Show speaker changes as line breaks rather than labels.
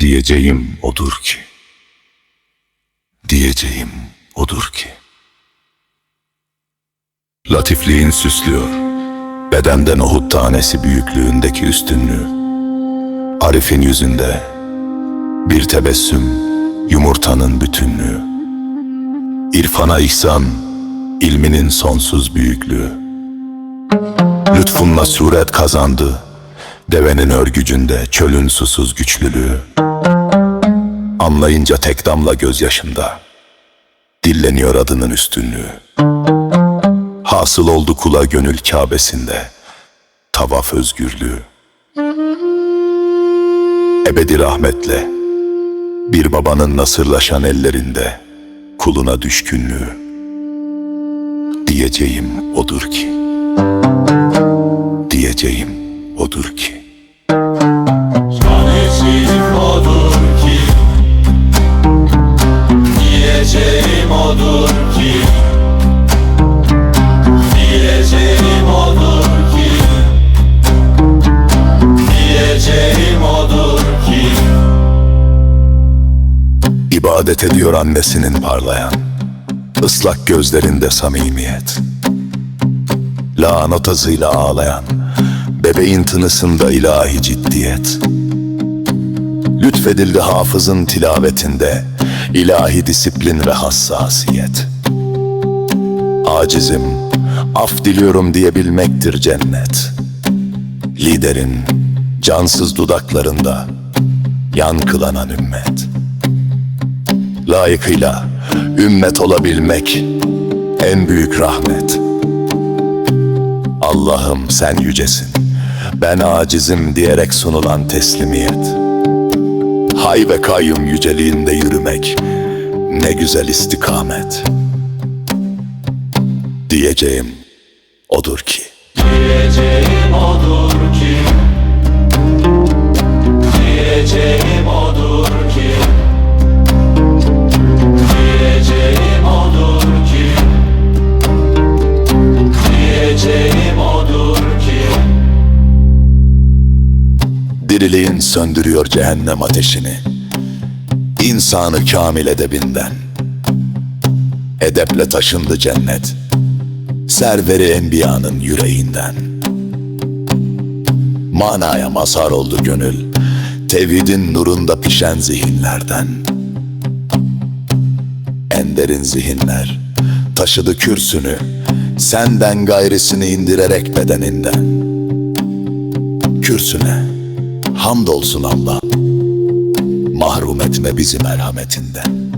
Diyeceğim odur ki. Diyeceğim odur ki. Latifliğin süslüyor. Bedenden Uhud tanesi büyüklüğündeki üstünlüğü. Arif'in yüzünde bir tebessüm, yumurtanın bütünlüğü. İrfana ihsan, ilminin sonsuz büyüklüğü. Lütfunla suret kazandı, devenin örgücünde çölün susuz güçlülüğü. Anlayınca tek damla gözyaşında, dilleniyor adının üstünlüğü. Hasıl oldu kula gönül Kâbesinde, tavaf özgürlüğü. Ebedi rahmetle, bir babanın nasırlaşan ellerinde, kuluna düşkünlüğü. Diyeceğim odur ki, diyeceğim odur ki. İbadet ediyor annesinin parlayan, ıslak gözlerinde samimiyet. Lanet azıyla ağlayan, bebeğin tınısında ilahi ciddiyet. Lütfedildi hafızın tilavetinde, ilahi disiplin ve hassasiyet. Acizim, af diliyorum diyebilmektir cennet. Liderin cansız dudaklarında yankılanan ümmet layıkıyla ümmet olabilmek en büyük rahmet. Allah'ım sen yücesin, ben acizim diyerek sunulan teslimiyet. Hay ve kayyum yüceliğinde yürümek ne güzel istikamet. Diyeceğim odur ki.
Diyeceğim odur
Diriliğin söndürüyor cehennem ateşini. İnsanı kamil edebinden. Edeple taşındı cennet. Serveri enbiyanın yüreğinden. Manaya mazhar oldu gönül. Tevhidin nurunda pişen zihinlerden. En derin zihinler taşıdı kürsünü. Senden gayrisini indirerek bedeninden. Kürsüne hamdolsun Allah mahrum etme bizi merhametinden.